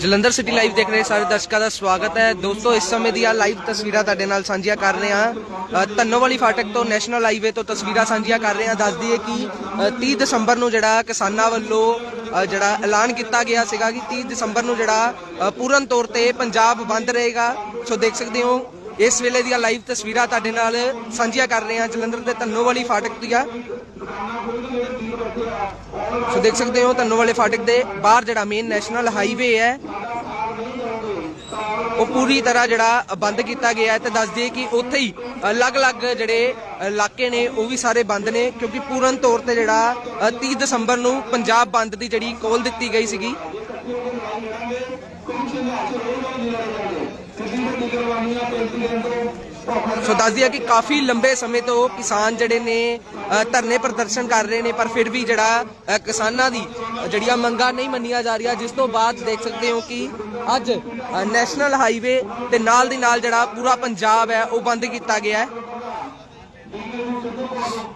Jalandhar city live ਦੇਖ ਰਹੇ ਸਾਰੇ ਦਰਸ਼ਕਾਂ ਦਾ ਸਵਾਗਤ ਹੈ। ਦੋਸਤੋ ਇਸ ਸਮੇਂ ਦੀਆਂ ਲਾਈਵ ਤਸਵੀਰਾਂ ਤੁਹਾਡੇ ਨਾਲ ਸਾਂਝੀਆਂ ਕਰ ਰਹੇ ਹਾਂ। ਧੰਨੋਵਾਲੀ ਫਾਟਕ ਤੋਂ ਨੈਸ਼ਨਲ ਹਾਈਵੇ ਤੋਂ ਤਸਵੀਰਾਂ ਸਾਂਝੀਆਂ ਕਰ ਰਹੇ ਹਾਂ। ਦੱਸ ਦਈਏ ਕਿ ਅ, 30 ਦਸੰਬਰ ਨੂੰ ਜਿਹੜਾ ਕਿਸਾਨਾਂ ਵੱਲੋਂ ਜਿਹੜਾ ਐਲਾਨ ਕੀਤਾ ਗਿਆ ਸੀਗਾ ਕਿ 30 ਦਸੰਬਰ ਨੂੰ ਜਿਹੜਾ ਪੂਰਨ ਤੌਰ ਤੇ ਪੰਜਾਬ ਬੰਦ ਰਹੇਗਾ। ਸੋ ਦੇਖ ਸਕਦੇ ਹੋ ਇਸ ਵੇਲੇ ਦੀਆਂ ਲਾਈਵ ਤਸਵੀਰਾਂ ਤੁਹਾਡੇ ਨਾਲ ਸਾਂਝੀਆਂ ਕਰ ਰਹੇ ਹਾਂ। ਜਲੰਧਰ ਦੇ ਧੰਨੋਵਾਲੀ ਫਾਟਕ ਦੀਆਂ। ਸੋ ਦੇਖ ਸਕਦੇ ਹੋ ਧੰਨੋ ਵਾਲੇ ਫਾਟਕ ਦੇ ਬਾਹਰ ਜਿਹੜਾ ਮੇਨ ਨੈਸ਼ਨਲ ਹਾਈਵੇ ਹੈ ਉਹ ਪੂਰੀ ਤਰ੍ਹਾਂ ਜਿਹੜਾ ਬੰਦ ਕੀਤਾ ਗਿਆ ਹੈ ਤੇ ਦੱਸ ਦਈਏ ਕਿ ਉੱਥੇ ਹੀ ਅਲੱਗ-ਅਲੱਗ ਜਿਹੜੇ ਇਲਾਕੇ ਨੇ ਉਹ ਵੀ ਸਾਰੇ ਬੰਦ ਨੇ ਕਿਉਂਕਿ ਪੂਰਨ ਤੌਰ ਤੇ ਜਿਹੜਾ ਅ, 30 ਦਸੰਬਰ ਨੂੰ ਪੰਜਾਬ ਬੰਦ ਦੀ ਜਿਹੜੀ ਕੋਲ ਦਿੱਤੀ ਗਈ ਸੀਗੀ। ਸੋ ਦੱਸਦੀ ਹੈ ਕਿ ਕਾਫੀ ਲੰਬੇ ਸਮੇਂ ਤੋਂ ਕਿਸਾਨ ਜਿਹੜੇ ਨੇ ਧਰਨੇ ਪ੍ਰਦਰਸ਼ਨ ਕਰ ਰਹੇ ਨੇ, ਪਰ ਫਿਰ ਵੀ ਜਿਹੜਾ ਕਿਸਾਨਾਂ ਦੀ ਜਿਹੜੀਆਂ ਮੰਗਾਂ ਨਹੀਂ ਮੰਨੀਆਂ ਜਾ ਰਹੀਆਂ, ਜਿਸ ਤੋਂ ਬਾਅਦ ਦੇਖ ਸਕਦੇ ਹੋ ਕਿ ਅੱਜ ਨੈਸ਼ਨਲ ਹਾਈਵੇ ਤੇ ਨਾਲ ਦੀ ਨਾਲ ਜਿਹੜਾ ਪੂਰਾ ਪੰਜਾਬ ਹੈ, ਉਹ ਬੰਦ ਕੀਤਾ ਗਿਆ ਹੈ।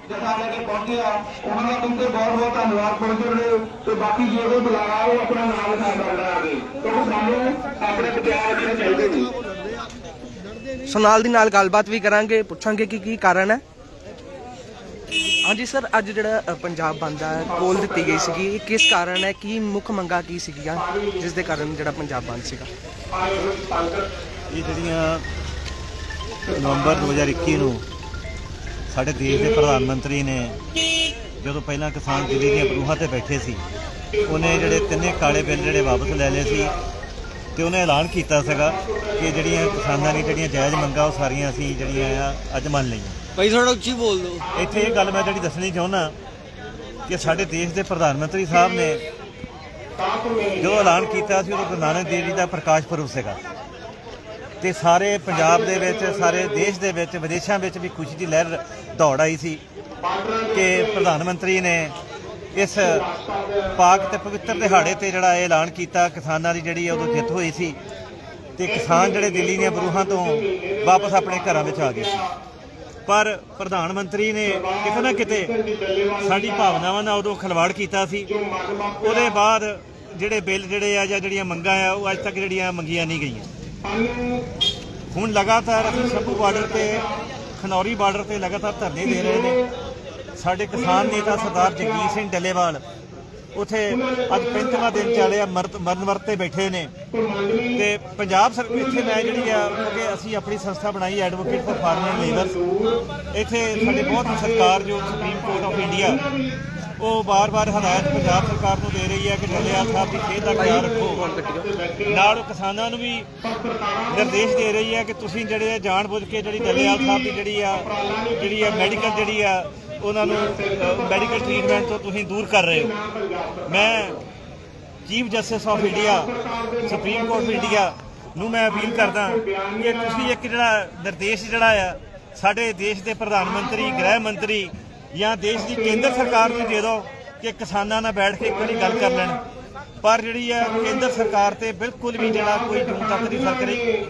ਜਗ੍ਹਾ ਲੈ ਕੇ ਪਹੁੰਚੇ ਆ ਉਹਨਾਂ ਦਾ ਤੁਮਤੇ ਬਹੁਤ ਬਹੁਤ ਧੰਨਵਾਦ। ਪਹੁੰਚਣ ਦੇ ਤੇ ਬਾਕੀ ਜੇ ਕੋਈ ਬੁਲਾਇਆ ਉਹ ਆਪਣਾ ਨਾਮ ਲਿਖਾ ਸਕਦਾ ਹੈ ਕਿਉਂਕਿ ਸਾਨੂੰ ਆਪਣੇ ਪਟਿਆਲੇ ਦੇ ਚਾਹੀਦੇ ਜੀ ਸੋ ਨਾਲ ਦੀ ਨਾਲ ਗੱਲਬਾਤ ਵੀ ਕਰਾਂਗੇ ਪੁੱਛਾਂਗੇ ਕਿ ਕੀ ਕਾਰਨ ਹੈ। ਹਾਂਜੀ ਸਰ ਅੱਜ ਜਿਹੜਾ ਅ, ਪੰਜਾਬ ਬੰਦ ਦਾ ਕੋਲ ਦਿੱਤੀ ਗਈ ਸੀਗੀ। ਇਹ ਕਿਸ ਕਾਰਨ ਹੈ? ਕੀ ਮੁੱਖ ਮੰਗਾਂ ਕੀ ਸੀਗੀਆਂ ਜਿਸ ਦੇ ਕਾਰਨ ਜਿਹੜਾ ਪੰਜਾਬ ਬੰਦ ਸੀਗਾ? ਇਹ ਜਿਹੜੀਆਂ ਨਵੰਬਰ 2021 ਨੂੰ ਸਾਡੇ ਦੇਸ਼ ਦੇ ਪ੍ਰਧਾਨ ਮੰਤਰੀ ਨੇ ਜਦੋਂ ਪਹਿਲਾਂ ਕਿਸਾਨ ਦਿੱਲੀ ਦੀਆਂ ਬਰੂਹਾਂ ਤੇ ਬੈਠੇ ਸੀ ਉਹਨੇ ਜਿਹੜੇ ਤਿੰਨੇ ਕਾਲੇ ਬਿੱਲ ਜਿਹੜੇ ਵਾਪਸ ਲੈ ਲਏ ਸੀ ਤੇ ਉਹਨੇ ਐਲਾਨ ਕੀਤਾ ਸੀਗਾ ਕਿ ਜਿਹੜੀਆਂ ਕਿਸਾਨਾਂ ਦੀ ਜਿਹੜੀਆਂ ਜਾਇਜ਼ ਮੰਗਾਂ ਉਹ ਸਾਰੀਆਂ ਅਸੀਂ ਜਿਹੜੀਆਂ ਆ ਅੱਜ ਮੰਨ ਲਈਆਂ। ਭਾਈ ਥੋੜਾ ਉੱਚੀ ਬੋਲ ਦਿਓ। ਇੱਥੇ ਇਹ ਗੱਲ ਮੈਂ ਜਿਹੜੀ ਦੱਸਣੀ ਚਾਹੁੰਦਾ ਕਿ ਸਾਡੇ ਦੇਸ਼ ਦੇ ਪ੍ਰਧਾਨ ਮੰਤਰੀ ਸਾਹਿਬ ਨੇ ਜਦੋਂ ਐਲਾਨ ਕੀਤਾ ਸੀ ਉਦੋਂ ਗੁਰੂ ਨਾਨਕ ਦੇਵ ਜੀ ਦਾ ਪ੍ਰਕਾਸ਼ ਪੁਰਬ ਸੀਗਾ। ਤੇ ਸਾਰੇ ਪੰਜਾਬ ਦੇ ਵਿੱਚ ਸਾਰੇ ਦੇਸ਼ ਦੇ ਵਿੱਚ ਵਿਦੇਸ਼ਾਂ ਵਿੱਚ ਵੀ ਖੁਸ਼ੀ ਦੀ ਲਹਿਰ ਦੌੜ ਆਈ ਸੀ ਕਿ ਪ੍ਰਧਾਨ ਮੰਤਰੀ ਨੇ ਇਸ ਪਾਕ ਤੇ ਪਵਿੱਤਰ ਦਿਹਾੜੇ ਤੇ ਜਿਹੜਾ ਇਹ ਐਲਾਨ ਕੀਤਾ, ਕਿਸਾਨਾਂ ਦੀ ਜਿਹੜੀ ਉਦੋਂ ਜਿੱਤ ਹੋਈ ਸੀ ਤੇ ਕਿਸਾਨ ਜਿਹੜੇ ਦਿੱਲੀ ਦੀਆਂ ਬਰੂਹਾਂ ਤੋਂ ਵਾਪਸ ਆਪਣੇ ਘਰਾਂ ਵਿੱਚ ਆ ਗਏ ਸੀ। ਪਰ ਪ੍ਰਧਾਨ ਮੰਤਰੀ ਨੇ ਕਿਤੇ ਨਾ ਕਿਤੇ ਸਾਡੀ ਭਾਵਨਾਵਾਂ ਨਾਲ ਉਦੋਂ ਖਿਲਵਾੜ ਕੀਤਾ ਸੀ। ਉਹਦੇ ਬਾਅਦ ਜਿਹੜੇ ਬਿੱਲ ਜਿਹੜੇ ਆ ਜਾਂ ਜਿਹੜੀਆਂ ਮੰਗਾਂ ਆ, ਉਹ ਅੱਜ ਤੱਕ ਜਿਹੜੀਆਂ ਮੰਗੀਆਂ ਨਹੀਂ ਗਈਆਂ। ਹੁਣ ਲਗਾਤਾਰ ਅਸੀਂ ਸ਼ੰਭੂ ਬਾਰਡਰ ਤੇ, ਖਨੌਰੀ ਬਾਰਡਰ ਤੇ ਲਗਾਤਾਰ ਧਰਨੇ ਦੇ ਰਹੇ ਨੇ। ਸਾਡੇ ਕਿਸਾਨ ਨੇਤਾ ਸਰਦਾਰ ਜਗਜੀਤ ਸਿੰਘ ਡੱਲੇਵਾਲ ਉਥੇ ਅੱਜ 35ਵਾਂ ਦਿਨ ਚੱਲਿਆ ਮਰਨ ਮਰਨ ਵਰਤ ਬੈਠੇ ਨੇ। ਤੇ ਪੰਜਾਬ ਸਰਕਾਰ ਇੱਥੇ ਮੈਂ ਜਿਹੜੀ ਆ ਕਿ ਅਸੀਂ ਆਪਣੀ ਸੰਸਥਾ ਬਣਾਈ advocate for farmer and labours ਇੱਥੇ ਸਾਡੇ ਬਹੁਤ ਸਰਕਾਰ ਜੋ ਸੁਪਰੀਮ ਕੋਰਟ ਆਫ ਇੰਡੀਆ ਉਹ ਬਾਰ-ਬਾਰ ਹਦਾਇਤ ਪੰਜਾਬ ਸਰਕਾਰ ਨੂੰ ਦੇ ਰਹੀ ਹੈ ਕਿ ਡੱਲੇਵਾਲ ਸਾਹਿਬ ਦੀ ਸਿਹਤ ਦਾ ਖਿਆਲ ਰੱਖੋ। ਨਾਲ ਉਹ ਕਿਸਾਨਾਂ ਨੂੰ ਵੀ ਨਿਰਦੇਸ਼ ਦੇ ਰਹੀ ਹੈ ਕਿ ਤੁਸੀਂ ਜਿਹੜੇ ਆ, ਜਾਣਬੁੱਝ ਕੇ ਜਿਹੜੀ ਡੱਲੇਵਾਲ ਸਾਹਿਬ ਦੀ ਜਿਹੜੀ ਆ ਜਿਹੜੀ ਆ ਮੈਡੀਕਲ ਜਿਹੜੀ ਆ ਉਹਨਾਂ ਨੂੰ ਮੈਡੀਕਲ ਟ੍ਰੀਟਮੈਂਟ ਤੋਂ ਤੁਸੀਂ ਦੂਰ ਕਰ ਰਹੇ ਹੋ। ਮੈਂ chief justice of India supreme court of India ਨੂੰ ਮੈਂ ਅਪੀਲ ਕਰਦਾ ਕਿ ਤੁਸੀਂ ਇੱਕ ਜਿਹੜਾ ਨਿਰਦੇਸ਼ ਜਿਹੜਾ ਆ, ਸਾਡੇ ਦੇਸ਼ ਦੇ ਪ੍ਰਧਾਨ ਮੰਤਰੀ, ਗ੍ਰਹਿ ਮੰਤਰੀ ਜਾਂ ਦੇਸ਼ ਦੀ ਕੇਂਦਰ ਸਰਕਾਰ ਨੂੰ ਦੇ ਦਿਓ ਕਿ ਕਿਸਾਨਾਂ ਨਾਲ ਬੈਠ ਕੇ ਇੱਕ ਵਾਰੀ ਗੱਲ ਕਰ ਲੈਣ। ਪਰ ਜਿਹੜੀ ਆ ਕੇਂਦਰ ਸਰਕਾਰ ਤੇ ਬਿਲਕੁਲ ਵੀ ਜਿਹੜਾ ਕੋਈ ਜੂਨ ਤੱਕ ਨਹੀਂ ਸਰਕ ਰਹੀ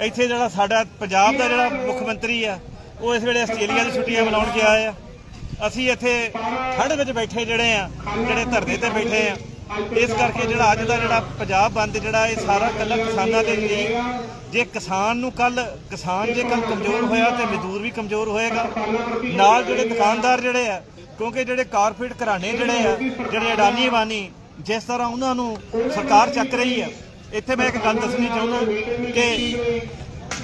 ਇੱਥੇ ਜਿਹੜਾ ਸਾਡਾ ਪੰਜਾਬ ਦਾ ਜਿਹੜਾ ਮੁੱਖ ਮੰਤਰੀ ਆ, ਉਹ ਇਸ ਵੇਲੇ ਆਸਟ੍ਰੇਲੀਆ ਦੀ ਛੁੱਟੀਆਂ ਮਨਾਉਣ ਗਿਆ ਆ। ਅਸੀਂ ਇੱਥੇ ਠੰਡ ਵਿੱਚ ਬੈਠੇ ਜਿਹੜੇ ਆ, ਜਿਹੜੇ ਧਰਨੇ ਤੇ ਬੈਠੇ ਆ, ਇਸ ਕਰਕੇ ਜਿਹੜਾ ਅੱਜ ਦਾ ਜਿਹੜਾ ਪੰਜਾਬ ਬੰਦ ਜਿਹੜਾ ਇਹ ਸਾਰਾ ਕੱਲਾ ਕਿਸਾਨਾਂ ਦੇ ਲਈ, ਜੇ ਕਿਸਾਨ ਨੂੰ ਕੱਲ ਕਿਸਾਨ ਜੇ ਕੱਲ ਕਮਜ਼ੋਰ ਹੋਇਆ ਤੇ ਮਜ਼ਦੂਰ ਵੀ ਕਮਜ਼ੋਰ ਹੋਏਗਾ। ਨਾਲ ਜਿਹੜੇ ਦੁਕਾਨਦਾਰ ਜਿਹੜੇ ਆ, ਕਿਉਂਕਿ ਜਿਹੜੇ ਕਾਰਪੋਰੇਟ ਘਰਾਣੇ ਜਿਹੜੇ ਆ, ਜਿਹੜੇ ਅਡਾਨੀ ਬਾਨੀ ਜਿਸ ਤਰ੍ਹਾਂ ਉਹਨਾਂ ਨੂੰ ਸਰਕਾਰ ਚੱਕ ਰਹੀ ਆ, ਇੱਥੇ ਮੈਂ ਇੱਕ ਗੱਲ ਦੱਸਣੀ ਚਾਹੁੰਦਾ ਕਿ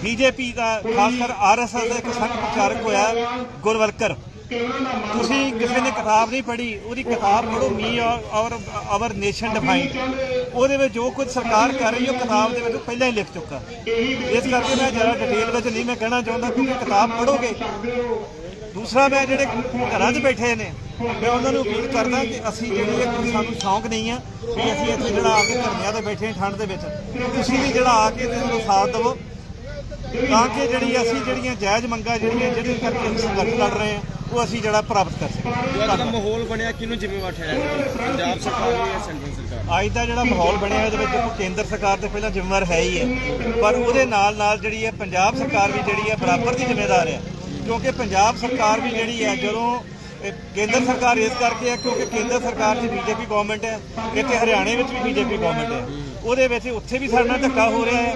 ਬੀਜੇਪੀ ਦਾ ਖਾਸ ਕਰ ਆਰਐਸਐਸ ਦਾ ਇੱਕ ਸੰਘ ਪ੍ਰਚਾਰਕ ਹੋਇਆ ਗੁਰਵਰਕਰ ਤੁਸੀਂ ਕਿਸੇ ਨੇ ਕਿਤਾਬ ਨਹੀਂ ਪੜ੍ਹੀ, ਉਹਦੀ ਕਿਤਾਬ ਪੜ੍ਹੋ me our our nation defined ਉਹਦੇ ਵਿੱਚ ਜੋ ਕੁਝ ਸਰਕਾਰ ਕਰ ਰਹੀ ਹੈ, ਉਹ ਕਿਤਾਬ ਦੇ ਵਿੱਚ ਪਹਿਲਾਂ ਹੀ ਲਿਖ ਚੁੱਕਾ। ਇਸ ਕਰਕੇ ਮੈਂ ਜ਼ਿਆਦਾ ਡਿਟੇਲ ਵਿੱਚ ਨਹੀਂ ਮੈਂ ਕਹਿਣਾ ਚਾਹੁੰਦਾ, ਕਿਉਂਕਿ ਕਿਤਾਬ ਪੜ੍ਹੋਗੇ। ਦੂਸਰਾ, ਮੈਂ ਜਿਹੜੇ ਘਰਾਂ 'ਚ ਬੈਠੇ ਨੇ, ਮੈਂ ਉਹਨਾਂ ਨੂੰ ਅਪੀਲ ਕਰਦਾ ਕਿ ਅਸੀਂ ਜਿਹੜੀ ਇਹ ਸਾਨੂੰ ਸ਼ੌਂਕ ਨਹੀਂ ਆ ਕਿ ਅਸੀਂ ਇੱਥੇ ਜਿਹੜਾ ਆ ਕੇ ਧਰਨਿਆਂ ਤੇ ਬੈਠੇ ਹਾਂ, ਠੰਡ ਦੇ ਵਿੱਚ। ਤੁਸੀਂ ਵੀ ਜਿਹੜਾ ਆ ਕੇ ਤੇ ਸਾਥ ਦਿਵੋ। ਤਾਂ ਕਿ ਜਿਹੜੀ ਅਸੀਂ ਜਿਹੜੀਆਂ ਜਾਇਜ਼ ਮੰਗਾਂ, ਜਿਹੜੀਆਂ ਜਿਹਦੇ ਕਰਕੇ ਅਸੀਂ ਸੰਘਰਸ਼ ਲੜ ਰਹੇ ਹਾਂ ਉਹ ਅਸੀਂ ਜਿਹੜਾ ਪ੍ਰਾਪਤ ਕਰ ਸਕੀਏ ਅੱਜ ਦਾ ਮਾਹੌਲ ਬਣਿਆ ਕਿਹਨੂੰ ਜ਼ਿੰਮੇਵਾਰ ਠਹਿਰਾਇਆ ਪੰਜਾਬ ਸਰਕਾਰ ਜਾਂ ਸੈਂਟਰਲ ਸਰਕਾਰ? ਅੱਜ ਦਾ ਜਿਹੜਾ ਮਾਹੌਲ ਬਣਿਆ ਇਹਦੇ ਵਿੱਚ ਦੇਖੋ ਕੇਂਦਰ ਸਰਕਾਰ ਤੇ ਪਹਿਲਾਂ ਜ਼ਿੰਮੇਵਾਰ ਹੈ ਹੀ ਹੈ। ਪਰ ਉਹਦੇ ਨਾਲ ਨਾਲ ਜਿਹੜੀ ਹੈ ਪੰਜਾਬ ਸਰਕਾਰ ਵੀ ਜਿਹੜੀ ਹੈ ਬਰਾਬਰ ਦੀ ਜ਼ਿੰਮੇਦਾਰ ਹੈ। ਕਿਉਂਕਿ ਪੰਜਾਬ ਸਰਕਾਰ ਵੀ ਜਿਹੜੀ ਹੈ ਜਦੋਂ ਕੇਂਦਰ ਸਰਕਾਰ ਇਸ ਕਰਕੇ ਹੈ ਕਿਉਂਕਿ ਕੇਂਦਰ ਸਰਕਾਰ 'ਚ ਬੀਜੇਪੀ ਗਵਰਨਮੈਂਟ ਹੈ ਇੱਥੇ ਹਰਿਆਣੇ ਵਿੱਚ ਵੀ ਬੀਜੇਪੀ ਗਵਰਨਮੈਂਟ ਹੈ। ਉਹਦੇ ਵਿੱਚ ਉੱਥੇ ਵੀ ਸਾਡੇ ਨਾਲ ਧੱਕਾ ਹੋ ਰਿਹਾ ਹੈ।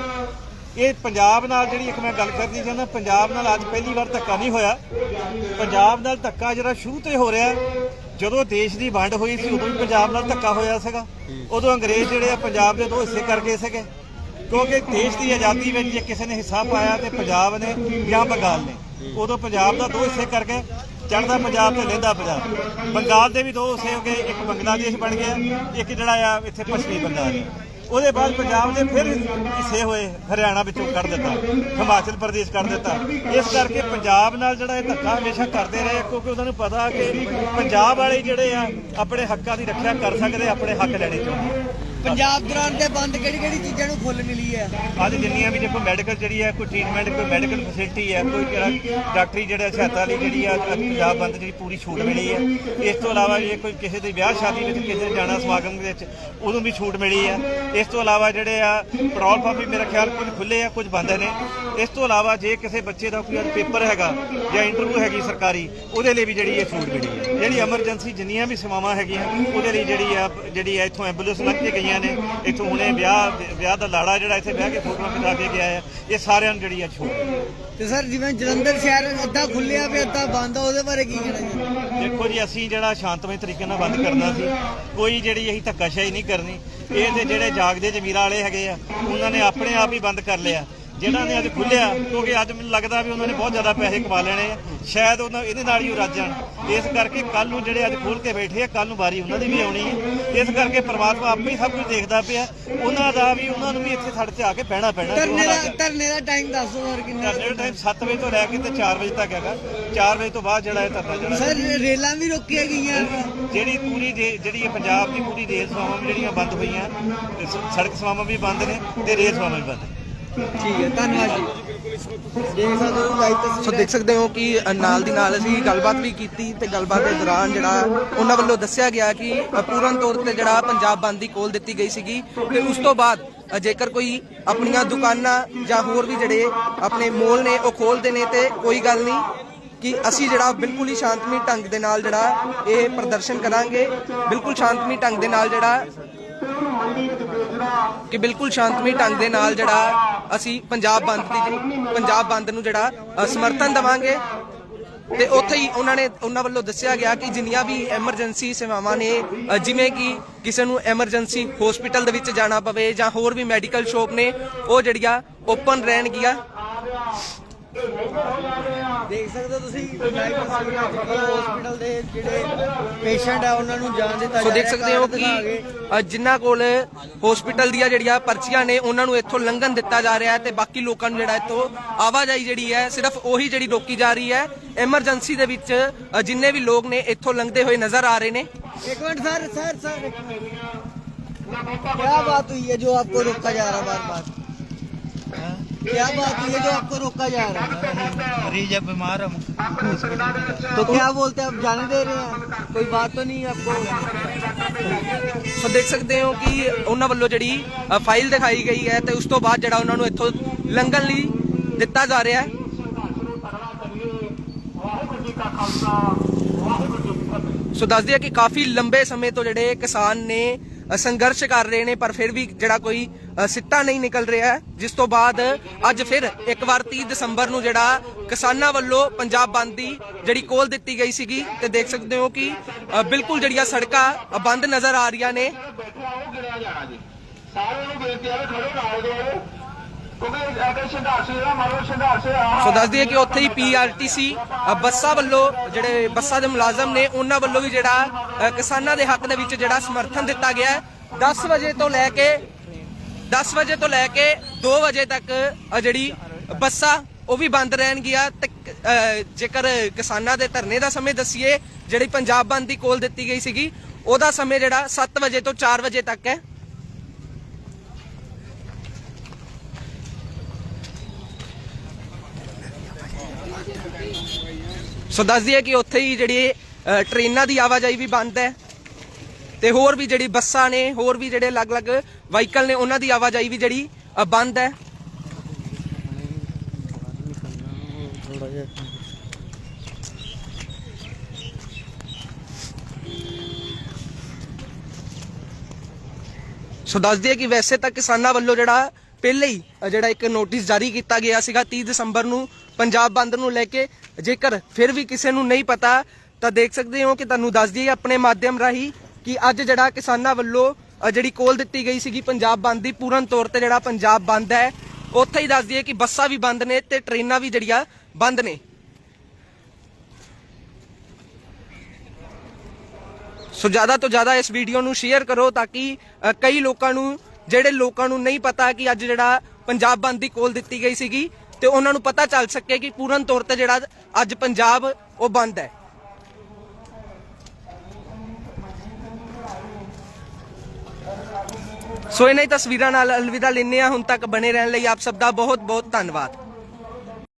ਇਹ ਪੰਜਾਬ ਨਾਲ ਜਿਹੜੀ ਇੱਕ ਮੈਂ ਗੱਲ ਕਰਨੀ ਚਾਹੁੰਦਾ, ਪੰਜਾਬ ਨਾਲ ਅੱਜ ਪਹਿਲੀ ਵਾਰ ਧੱਕਾ ਨਹੀਂ ਹੋਇਆ। ਪੰਜਾਬ ਨਾਲ ਧੱਕਾ ਜਿਹੜਾ ਸ਼ੁਰੂ ਤੋਂ ਹੀ ਹੋ ਰਿਹਾ, ਜਦੋਂ ਦੇਸ਼ ਦੀ ਵੰਡ ਹੋਈ ਸੀ, ਉਦੋਂ ਵੀ ਪੰਜਾਬ ਨਾਲ ਧੱਕਾ ਹੋਇਆ ਸੀਗਾ। ਉਦੋਂ ਅੰਗਰੇਜ਼ ਜਿਹੜੇ ਆ, ਪੰਜਾਬ ਦੇ ਦੋ ਹਿੱਸੇ ਕਰ ਗਏ ਸੀਗੇ। ਕਿਉਂਕਿ ਦੇਸ਼ ਦੀ ਆਜ਼ਾਦੀ ਵਿੱਚ ਜੇ ਕਿਸੇ ਨੇ ਹਿੱਸਾ ਪਾਇਆ ਤੇ ਪੰਜਾਬ ਨੇ ਜਾਂ ਬੰਗਾਲ ਨੇ, ਉਦੋਂ ਪੰਜਾਬ ਦਾ ਦੋ ਹਿੱਸੇ ਕਰਕੇ ਚੜ੍ਹਦਾ ਪੰਜਾਬ ਤੇ ਲਹਿੰਦਾ ਪੰਜਾਬ। ਬੰਗਾਲ ਦੇ ਵੀ ਦੋ ਹਿੱਸੇ ਹੋ ਗਏ, ਇੱਕ ਬੰਗਲਾਦੇਸ਼ ਬਣ ਗਿਆ, ਇੱਕ ਜਿਹੜਾ ਆ ਇੱਥੇ ਪੱਛਮੀ ਬੰਗਾਲ। ਉਹਦੇ ਬਾਅਦ ਪੰਜਾਬ ਦੇ ਫਿਰ ਹਿੱਸੇ ਹੋਏ ਹਰਿਆਣਾ ਵਿੱਚੋਂ ਕੱਢ ਦਿੱਤਾ, ਹਿਮਾਚਲ ਪ੍ਰਦੇਸ਼ ਕੱਢ ਦਿੱਤਾ। ਇਸ ਕਰਕੇ ਪੰਜਾਬ ਨਾਲ ਜਿਹੜਾ ਇਹ ਧੱਕਾ ਹਮੇਸ਼ਾ ਕਰਦੇ ਰਹੇ, ਕਿਉਂਕਿ ਉਹਨਾਂ ਨੂੰ ਪਤਾ ਕਿ ਪੰਜਾਬ ਵਾਲੇ ਜਿਹੜੇ ਆ, ਆਪਣੇ ਹੱਕਾਂ ਦੀ ਰੱਖਿਆ ਕਰ ਸਕਦੇ, ਆਪਣੇ ਹੱਕ ਲੈਣੇ ਚਾਹੁੰਦੇ ਪੰਜਾਬ ਦੌਰਾਨ ਤੇ ਬੰਦ ਕਿਹੜੀ ਕਿਹੜੀ ਚੀਜ਼ਾਂ ਨੂੰ ਖੁੱਲ ਮਿਲੀ ਹੈ? ਅੱਜ ਜਿੰਨੀਆਂ ਵੀ ਦੇਖੋ ਮੈਡੀਕਲ ਜਿਹੜੀ ਹੈ, ਕੋਈ ਟ੍ਰੀਟਮੈਂਟ ਕੋਈ ਮੈਡੀਕਲ ਫੈਸਿਲਿਟੀ ਹੈ, ਕੋਈ ਜਿਹੜਾ ਡਾਕਟਰੀ ਜਿਹੜਾ ਸਹਾਇਤਾ ਲਈ ਜਿਹੜੀ ਆ, ਅੱਜ ਪੰਜਾਬ ਬੰਦ ਜਿਹੜੀ ਪੂਰੀ ਛੂਟ ਮਿਲੀ ਹੈ। ਇਸ ਤੋਂ ਇਲਾਵਾ ਜੇ ਕੋਈ ਕਿਸੇ ਦੇ ਵਿਆਹ ਸ਼ਾਦੀ ਵਿੱਚ ਕਿਸੇ ਨੇ ਜਾਣਾ ਸਮਾਗਮ ਦੇ ਵਿੱਚ ਉਦੋਂ ਵੀ ਛੂਟ ਮਿਲੀ ਹੈ। ਇਸ ਤੋਂ ਇਲਾਵਾ ਜਿਹੜੇ ਆ ਪੈਟਰੋਲ ਪੰਪ ਵੀ ਮੇਰਾ ਖਿਆਲ ਕੁਝ ਖੁੱਲੇ ਆ, ਕੁਝ ਬੰਦ ਨੇ। ਇਸ ਤੋਂ ਇਲਾਵਾ ਜੇ ਕਿਸੇ ਬੱਚੇ ਦਾ ਕੋਈ ਪੇਪਰ ਹੈਗਾ ਜਾਂ ਇੰਟਰਵਿਊ ਹੈਗੀ ਸਰਕਾਰੀ, ਉਹਦੇ ਲਈ ਵੀ ਜਿਹੜੀ ਇਹ ਛੂਟ ਮਿਲੀ ਹੈ। ਜਿਹੜੀ ਐਮਰਜੈਂਸੀ ਜਿੰਨੀਆਂ ਵੀ ਸੇਵਾਵਾਂ ਹੈਗੀਆਂ, ਉਹਦੇ ਲਈ ਜਿਹੜੀ ਆ ਜਿਹੜੀ ਆ ਇੱਥੋਂ ਐਂਬੂਲੈਂਸ ਲੱਗ ਕੇ ਗਈਆਂ ਨੇ ਇੱਥੋਂ ਹੁਣੇ ਵਿਆਹ ਵਿਆਹ ਦਾ ਲਾੜਾ ਜਿਹੜਾ ਇੱਥੇ ਬਹਿ ਕੇ ਫੋਟੋਆਂ ਖਿਚਾ ਕੇ ਗਿਆ ਹੈ ਇਹ ਸਾਰਿਆਂ ਨੂੰ ਜਿਹੜੀ ਆ ਛੂਟ। ਤੇ ਸਰ ਜਿਵੇਂ ਜਲੰਧਰ ਸ਼ਹਿਰ ਅੱਧਾ ਖੁੱਲਿਆ ਪਿਆ ਅੱਧਾ ਬੰਦ ਆ ਉਹਦੇ ਬਾਰੇ ਕੀ ਕਹਿਣਾ ਚਾਹੁੰਦੇ ਦੇਖੋ ਜੀ ਅਸੀਂ ਜਿਹੜਾ ਸ਼ਾਂਤਮਈ ਤਰੀਕੇ ਨਾਲ ਬੰਦ ਕਰਨਾ ਸੀ ਕੋਈ ਜਿਹੜੀ ਅਸੀਂ ਧੱਕਾਸ਼ਾਹੀ ਨਹੀਂ ਕਰਨੀ। ਇਹ ਤੇ ਜਿਹੜੇ ਜਾਗਦੇ ਜ਼ਮੀਰਾਂ ਵਾਲੇ ਹੈਗੇ ਆ ਉਹਨਾਂ ਨੇ ਆਪਣੇ ਆਪ ਹੀ ਬੰਦ ਕਰ ਲਿਆ। ਜਿਹਨਾਂ ਨੇ ਅੱਜ ਖੁੱਲਿਆ ਕਿਉਂਕਿ ਅੱਜ ਮੈਨੂੰ ਲੱਗਦਾ ਵੀ ਉਹਨਾਂ ਨੇ ਬਹੁਤ ਜ਼ਿਆਦਾ ਪੈਸੇ ਕਮਾ ਲੈਣੇ ਆ। ਸ਼ਾਇਦ ਉਹਨਾਂ ਇਹਦੇ ਨਾਲ ਹੀ ਉਹ ਰੱਜ ਜਾਣ। ਇਸ ਕਰਕੇ ਕੱਲ ਨੂੰ ਜਿਹੜੇ ਅੱਜ ਖੋਲ ਕੇ ਬੈਠੇ ਆ ਕੱਲ ਨੂੰ ਵਾਰੀ ਉਹਨਾਂ ਦੀ ਵੀ ਆਉਣੀ ਹੈ ਇਸ ਕਰਕੇ ਪ੍ਰਮਾਤਮਾ ਆਪੇ ਹੀ ਸਭ ਕੁਝ ਦੇਖਦਾ ਪਿਆ। ਉਹਨਾਂ ਦਾ ਵੀ ਉਹਨਾਂ ਨੂੰ ਵੀ ਇੱਥੇ ਸੜਕ ਤੇ ਆ ਕੇ ਬਹਿਣਾ ਪੈਣਾ ਧਰਨੇ ਦਾ। ਧਰਨੇ ਦਾ ਟਾਈਮ ਦੱਸੋ ਸਰ ਕਿੰਨਾ ਧਰਨੇ ਦਾ ਟਾਈਮ 7 ਵਜੇ ਤੋਂ ਲੈ ਕੇ ਤੇ 4 ਵਜੇ ਤੱਕ ਹੈਗਾ। 4 ਵਜੇ ਤੋਂ ਬਾਅਦ ਜਿਹੜਾ ਇਹ ਧਰਨਾ ਜਿਹੜਾ ਸਰ ਰੇਲਾਂ ਵੀ ਰੋਕੀਆਂ ਗਈਆਂ। ਜਿਹੜੀ ਪੂਰੀ ਜਿਹੜੀ ਇਹ ਪੰਜਾਬ ਦੀ ਪੂਰੀ ਰੇਲ ਸੇਵਾਵਾਂ ਜਿਹੜੀਆਂ ਬੰਦ ਹੋਈਆਂ ਸੜਕ ਸੇਵਾਵਾਂ ਵੀ ਬੰਦ ਨੇ ਤੇ ਰੇਲ ਸੇਵਾਵਾਂ ਵੀ ਬੰਦ ਨੇ। ਠੀਕ ਹੈ, ਧੰਨਵਾਦ ਜੀ। ਦੇਖ ਸਕਦੇ ਹੋ ਲਾਈਵ ਸੋ ਦੇਖ ਸਕਦੇ ਹੋ ਕਿ ਨਾਲ ਦੀ ਨਾਲ ਅਸੀਂ ਗੱਲਬਾਤ ਵੀ ਕੀਤੀ ਤੇ ਗੱਲਬਾਤ ਦੇ ਦੌਰਾਨ ਜਿਹੜਾ ਉਹਨਾਂ ਵੱਲੋਂ ਦੱਸਿਆ ਗਿਆ ਕਿ ਪੂਰਨ ਤੌਰ ਤੇ ਜਿਹੜਾ ਪੰਜਾਬ ਬੰਦ ਦੀ ਕੋਲ ਦਿੱਤੀ ਗਈ ਸੀਗੀ ਤੇ ਉਸ ਤੋਂ ਬਾਅਦ ਜੇਕਰ ਕੋਈ ਆਪਣੀਆਂ ਦੁਕਾਨਾਂ ਜਾਂ ਹੋਰ ਵੀ ਜਿਹੜੇ ਆਪਣੇ ਮੋਲ ਨੇ ਉਹ ਖੋਲਦੇ ਨੇ ਤੇ ਕੋਈ ਗੱਲ ਨਹੀਂ। ਕਿ ਅਸੀਂ ਜਿਹੜਾ ਬਿਲਕੁਲ ਹੀ ਸ਼ਾਂਤਮਈ ਢੰਗ ਦੇ ਨਾਲ ਜਿਹੜਾ ਇਹ ਪ੍ਰਦਰਸ਼ਨ ਕਰਾਂਗੇ, ਬਿਲਕੁਲ ਸ਼ਾਂਤਮਈ ਢੰਗ ਦੇ ਨਾਲ ਜਿਹੜਾ ਕਿ ਬਿਲਕੁਲ ਸ਼ਾਂਤਮਈ ਢੰਗ ਦੇ ਨਾਲ ਜਿਹੜਾ ਅਸੀਂ ਪੰਜਾਬ ਬੰਦ ਦੀ ਪੰਜਾਬ ਬੰਦ ਨੂੰ ਜਿਹੜਾ ਸਮਰਥਨ ਦਵਾਂਗੇ। ਤੇ ਉੱਥੇ ਹੀ ਉਹਨਾਂ ਨੇ, ਉਹਨਾਂ ਵੱਲੋਂ ਦੱਸਿਆ ਗਿਆ ਕਿ ਜਿੰਨੀਆਂ ਵੀ ਐਮਰਜੈਂਸੀ ਸੇਵਾਵਾਂ ਨੇ ਜਿਵੇਂ ਕਿ ਕਿਸੇ ਨੂੰ ਐਮਰਜੈਂਸੀ ਹਸਪੀਟਲ ਦੇ ਵਿੱਚ ਜਾਣਾ ਪਵੇ ਜਾਂ ਹੋਰ ਵੀ ਮੈਡੀਕਲ ਸ਼ੋਪ ਨੇ, ਉਹ ਜਿਹੜੀਆਂ ਓਪਨ ਰਹਿਣਗੀਆਂ। ਦੇਖ ਸਕਦੇ ਹੋ ਤੁਸੀਂ ਹਸਪੀਟਲ ਦੇ ਜਿਹੜੇ ਪੇਸ਼ੈਂਟ ਆ ਉਹਨਾਂ ਨੂੰ ਜਾਣ ਦਿੱਤਾ ਸੋ ਦੇਖ ਸਕਦੇ ਹੋ ਕਿ ਜਿਨ੍ਹਾਂ ਕੋਲ ਹਸਪੀਟਲ ਦੀਆਂ ਜਿਹੜੀਆਂ ਪਰਚੀਆਂ ਨੇ ਉਹਨਾਂ ਨੂੰ ਇੱਥੋਂ ਲੰਘਣ ਦਿੱਤਾ ਜਾ ਰਿਹਾ ਤੇ ਬਾਕੀ ਲੋਕਾਂ ਨੂੰ ਜਿਹੜਾ ਇੱਥੋਂ ਆਵਾਜਾਈ ਜਿਹੜੀ ਹੈ ਸਿਰਫ ਉਹੀ ਜਿਹੜੀ ਰੋਕੀ ਜਾ ਰਹੀ ਹੈ। ਐਮਰਜੈਂਸੀ ਦੇ ਵਿੱਚ ਜਿੰਨੇ ਵੀ ਲੋਕ ਨੇ ਇੱਥੋਂ ਲੰਘਦੇ ਹੋਏ ਨਜ਼ਰ ਆ ਰਹੇ ਨੇ। ਇੱਕ ਮਿੰਟ ਸਰ ਸਰ ਸਰ। ਕੀ ਬਾਤ ਹੋਈ ਹੈ ਜੋ ਆਪਕੋ ਰੋਕਿਆ ਜਾ ਰਿਹਾ ਬਾਰ ਬਾਰ क्या बात हुई है जो आपको रोका जा रहा है मरीज है बीमार है तो क्या बोलते हैं आप जाने दे रहे हैं कोई बात तो नहीं है आपको ਸੋ ਦੇਖ ਸਕਦੇ ਹੋ ਕਿ ਉਹਨਾਂ ਵੱਲੋਂ ਜਿਹੜੀ ਅ, ਫਾਈਲ ਦਿਖਾਈ ਗਈ ਹੈ ਤੇ ਉਸ ਤੋਂ ਬਾਅਦ ਜਿਹੜਾ ਉਹਨਾਂ ਨੂੰ ਇੱਥੋਂ ਲੰਘਣ ਲਈ ਦਿੱਤਾ ਜਾ ਰਿਹਾ ਹੈ ਸੋ ਦੱਸ ਦਈਏ ਕਿ ਕਾਫੀ ਲੰਬੇ ਸਮੇਂ ਤੋਂ ਜਿਹੜੇ ਕਿਸਾਨ ਨੇ ਅ, ਸੰਘਰਸ਼ ਕਰ ਰਹੇ ਨੇ, ਪਰ ਫਿਰ ਵੀ ਜਿਹੜਾ ਕੋਈ ਸਿੱਟਾ ਨਹੀਂ ਨਿਕਲ ਰਿਹਾ ਜਿਸ ਤੋਂ ਬਾਅਦ ਅੱਜ ਫਿਰ ਇੱਕ ਵਾਰ 30 ਦਸੰਬਰ ਨੂੰ ਜਿਹੜਾ ਕਿਸਾਨਾਂ ਵੱਲੋਂ ਪੰਜਾਬ ਬੰਦ ਦੀ ਜਿਹੜੀ ਕੋਲ ਦਿੱਤੀ ਗਈ ਸੀਗੀ, ਤੇ ਦੇਖ ਸਕਦੇ ਹੋ ਕਿ ਬਿਲਕੁਲ ਜਿਹੜੀਆਂ ਸੜਕਾਂ ਬੰਦ ਨਜ਼ਰ ਆ ਰਹੀਆਂ ਨੇ। ਸਾਰਿਆਂ ਨੂੰ ਬੇਨਤੀ ਹੈ ਵੀ ਨਾਲ ਦਿਓ ਸੋ ਦੱਸ ਦਈਏ ਕਿ ਉੱਥੇ ਹੀ ਪੀਆਰਟੀਸੀ ਬੱਸਾਂ ਵੱਲੋਂ ਜਿਹੜੇ ਬੱਸਾਂ ਦੇ ਮੁਲਾਜ਼ਮ ਨੇ, ਉਹਨਾਂ ਵੱਲੋਂ ਵੀ ਜਿਹੜਾ ਕਿਸਾਨਾਂ ਦੇ ਹੱਕ ਦੇ ਵਿੱਚ ਜਿਹੜਾ ਸਮਰਥਨ ਦਿੱਤਾ ਗਿਆ ਹੈ। 10 ਵਜੇ ਤੋਂ ਲੈ ਕੇ 10 ਵਜੇ ਤੋਂ ਲੈ ਕੇ 2 ਵਜੇ ਤੱਕ ਜਿਹੜੀ ਬੱਸਾਂ, ਉਹ ਵੀ ਬੰਦ ਰਹਿਣਗੀਆਂ। ਤੇ ਜੇਕਰ ਕਿਸਾਨਾਂ ਦੇ ਧਰਨੇ ਦਾ ਸਮੇਂ ਦਸੀਏ, ਜਿਹੜੀ ਪੰਜਾਬ ਬੰਦ ਦੀ ਕੋਲ ਦਿੱਤੀ ਗਈ ਸੀਗੀ, ਉਹਦਾ ਸਮੇਂ ਜਿਹੜਾ 7 ਵਜੇ ਤੋਂ 4 ਵਜੇ ਤੱਕ ਹੈ। ਸੋ ਦੱਸ ਦਈਏ ਕਿ ਉੱਥੇ ਹੀ ਜਿਹੜੀ ਟ੍ਰੇਨਾਂ ਦੀ ਆਵਾਜਾਈ ਵੀ ਬੰਦ ਹੈ ਤੇ ਹੋਰ ਵੀ ਜਿਹੜੀ ਬੱਸਾਂ ਨੇ, ਹੋਰ ਵੀ ਜਿਹੜੇ ਅਲੱਗ-ਅਲੱਗ ਵਹੀਕਲ ਨੇ, ਉਹਨਾਂ ਦੀ ਆਵਾਜਾਈ ਵੀ ਜਿਹੜੀ ਬੰਦ ਹੈ। ਸੋ ਦੱਸ ਦਈਏ ਕਿ ਵੈਸੇ ਤਾਂ ਕਿਸਾਨਾਂ ਵੱਲੋਂ ਜਿਹੜਾ ਪਹਿਲੇ ਹੀ ਜਿਹੜਾ ਇੱਕ ਨੋਟਿਸ ਜਾਰੀ ਕੀਤਾ ਗਿਆ ਸੀਗਾ 30 ਦਸੰਬਰ ਨੂੰ ਪੰਜਾਬ ਬੰਦ ਨੂੰ ਲੈ ਕੇ। ਜੇਕਰ ਫਿਰ ਵੀ ਕਿਸੇ ਨੂੰ ਨਹੀਂ ਪਤਾ, ਤਾਂ ਦੇਖ ਸਕਦੇ ਹੋ ਕਿ ਤੁਹਾਨੂੰ ਦੱਸ ਦਈਏ ਆਪਣੇ ਮਾਧਿਅਮ ਰਾਹੀਂ ਕਿ ਅੱਜ ਜਿਹੜਾ ਕਿਸਾਨਾਂ ਵੱਲੋਂ ਜਿਹੜੀ ਕੋਲ ਦਿੱਤੀ ਗਈ ਸੀਗੀ ਪੰਜਾਬ ਬੰਦ ਦੀ, ਪੂਰਨ ਤੌਰ ਤੇ ਜਿਹੜਾ ਪੰਜਾਬ ਬੰਦ ਹੈ, ਉੱਥੇ ਹੀ ਦੱਸ ਦਈਏ ਕਿ ਬੱਸਾਂ ਵੀ ਬੰਦ ਨੇ ਤੇ ਟ੍ਰੇਨਾਂ ਵੀ ਜਿਹੜੀਆਂ ਬੰਦ ਨੇ। ਸੋ ਜ਼ਿਆਦਾ ਤੋਂ ਜ਼ਿਆਦਾ ਇਸ ਵੀਡੀਓ ਨੂੰ ਸ਼ੇਅਰ ਕਰੋ ਤਾਂ ਕਿ ਕਈ ਲੋਕਾਂ ਨੂੰ ਜਿਹੜੇ ਲੋਕਾਂ ਨੂੰ ਨਹੀਂ ਪਤਾ ਕਿ ਅੱਜ ਜਿਹੜਾ ਪੰਜਾਬ ਬੰਦ ਦੀ ਕੋਲ ਦਿੱਤੀ ਗਈ ਸੀਗੀ ਤੇ ਉਹਨਾਂ ਨੂੰ ਪਤਾ ਚੱਲ ਸਕੇ ਕਿ ਪੂਰਨ ਤੌਰ ਤੇ ਜਿਹੜਾ ਅੱਜ ਪੰਜਾਬ ਉਹ ਬੰਦ ਹੈ। ਸੋ ਇਹਨਾਂ ਹੀ ਤਸਵੀਰਾਂ ਨਾਲ ਅਲਵਿਦਾ ਲੈਂਦੇ ਹਾਂ। ਹੁਣ ਤੱਕ ਬਣੇ ਰਹਿਣ ਲਈ ਆਪ ਸਭ ਦਾ ਬਹੁਤ ਬਹੁਤ ਧੰਨਵਾਦ।